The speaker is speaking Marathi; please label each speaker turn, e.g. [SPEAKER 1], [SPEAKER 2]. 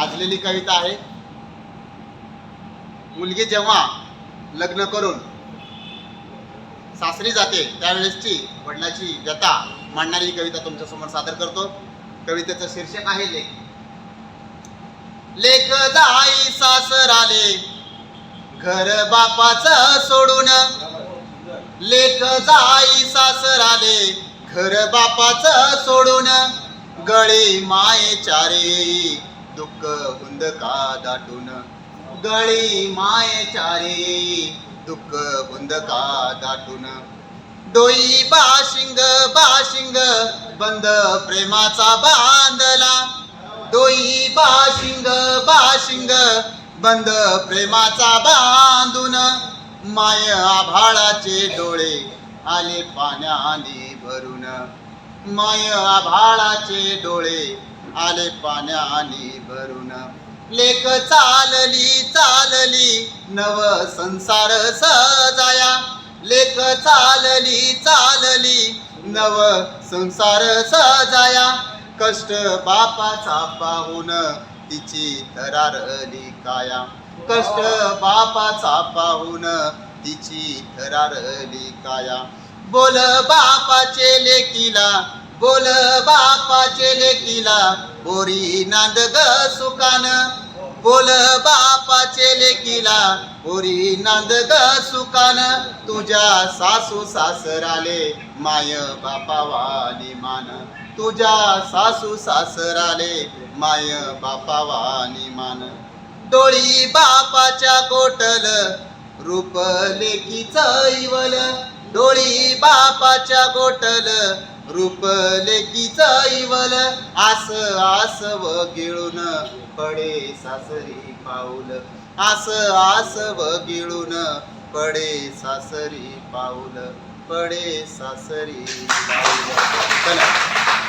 [SPEAKER 1] गाजलेली कविता आहे. मुलगी जेव्हा लग्न करून सासरी जाते त्यावेळेसची वडिलाची व्यथा मांडणारी ही कविता तुमच्यासमोर सादर करतो. कवितेचं शीर्षक आहे लेख. लेख दाई सासराले घर बापाच सोडून. लेख जाई सासराले घर बापाचं सोडून. गळी माये चारे दुःख हुंदका दाटून? गळी मायेच्या रे दुःख हुंदका दाटून? डोई बाशिंग बाशिंग बंद प्रेमाचा बांधला. डोई बाशिंग बाशिंग बंद प्रेमाचा बांधून. माय आभाळाचे डोळे आले पाण्याने भरून. माय आभाळाचे डोळे आले पाण्याने भरून. लेख चालली चालली नव संसार सजाया. लेख चालली चालली नव संसार सजाया. कष्ट बापाचा पाहून तिची थरारली काया कष्ट बापाचा पाहून तिची थरारली काया बोल बापाचे लेकीला बोल बापाचे लेकीला बोरी नांद ग सुकान. बोल बापाचे लेकीला बोरी नांद ग सुकान. तुझ्या सासू सासराले माय बापावानी मान. तुझ्या सासू सासराले माय बापावानी मान. डोळी बापाच्या गोटल रूप लेकीच इवल. डोळी बापाच्या गोटल रूप लेकीच इवल आस आस व गिळून पडे सासरी पाऊल. आस आस व गिळून पडे सासरी पाऊल. पडे सासरी पाऊल. चला.